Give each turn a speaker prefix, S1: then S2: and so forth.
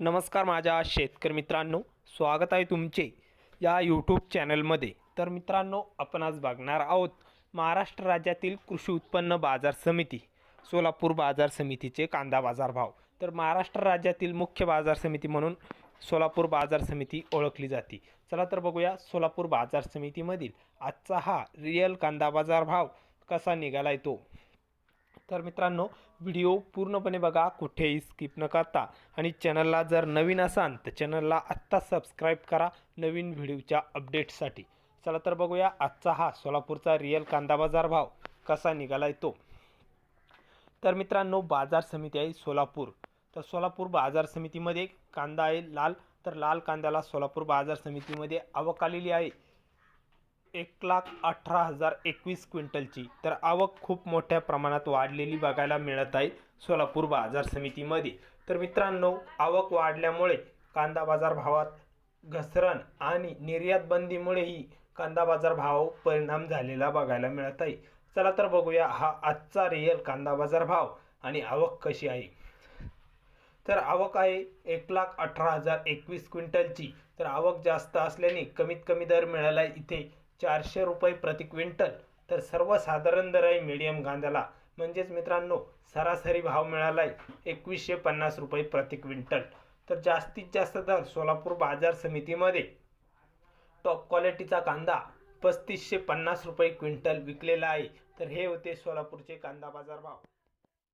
S1: नमस्कार माझ्या शेतकरी मित्रांनो स्वागत आहे तुमचे या यूट्यूब चॅनलमध्ये. तर मित्रांनो आपण आज बघणार आहोत महाराष्ट्र राज्यातील कृषी उत्पन्न बाजार समिती सोलापूर बाजार समितीचे कांदा बाजार भाव तर महाराष्ट्र राज्यातील मुख्य बाजार समिती म्हणून सोलापूर बाजार समिती ओळखली जाते. चला तर बघूया सोलापूर बाजार समितीमधील आजचा हा रिअल कांदा बाजार भाव कसा निघाला तो. तर मित्रांनो व्हिडिओ पूर्णपणे बघा कुठेही स्किप न करता. आणि चॅनलला जर नवीन असाल तर चॅनलला आत्ता सबस्क्राईब करा नवीन व्हिडिओच्या अपडेटसाठी चला तर बघूया आजचा हा सोलापूरचा रिअल कांदा बाजार भाव कसा निघाला येतो तर मित्रांनो बाजार समिती आहे सोलापूर. तर सोलापूर बाजार समितीमध्ये कांदा आहे लाल. तर लाल कांद्याला सोलापूर बाजार समितीमध्ये आवक आलेली आहे. एक लाख अठरा हजार एकवीस क्विंटलची. तर आवक खूप मोठ्या प्रमाणात वाढलेली बघायला मिळत आहे सोलापूर बाजार समितीमध्ये. तर मित्रांनो आवक वाढल्यामुळे कांदा बाजार भावात घसरण आणि निर्यात बंदीमुळेही कांदा बाजार भाव परिणाम झालेला बघायला मिळत आहे. चला तर बघूया हा आजचा रिअल कांदा बाजार भाव आणि आवक कशी आहे. तर आवक आहे एक लाख अठरा हजार एकवीस क्विंटलची. तर आवक जास्त असल्याने कमीत कमी दर मिळाला आहे इथे चारशे रुपये प्रति क्विंटल. तर सर्वसाधारण दर आहे मीडियम कांद्याला. म्हणजेच मित्रांनो सरासरी भाव मिळाला आहे एकवीसशे पन्नास रुपये प्रति क्विंटल. तर जास्तीत जास्त दर सोलापूर बाजार समितीमध्ये. टॉप क्वालिटीचा कांदा पस्तीसशे पन्नास रुपये क्विंटल विकलेला आहे. तर हे होते सोलापूरचे कांदा बाजार भाव.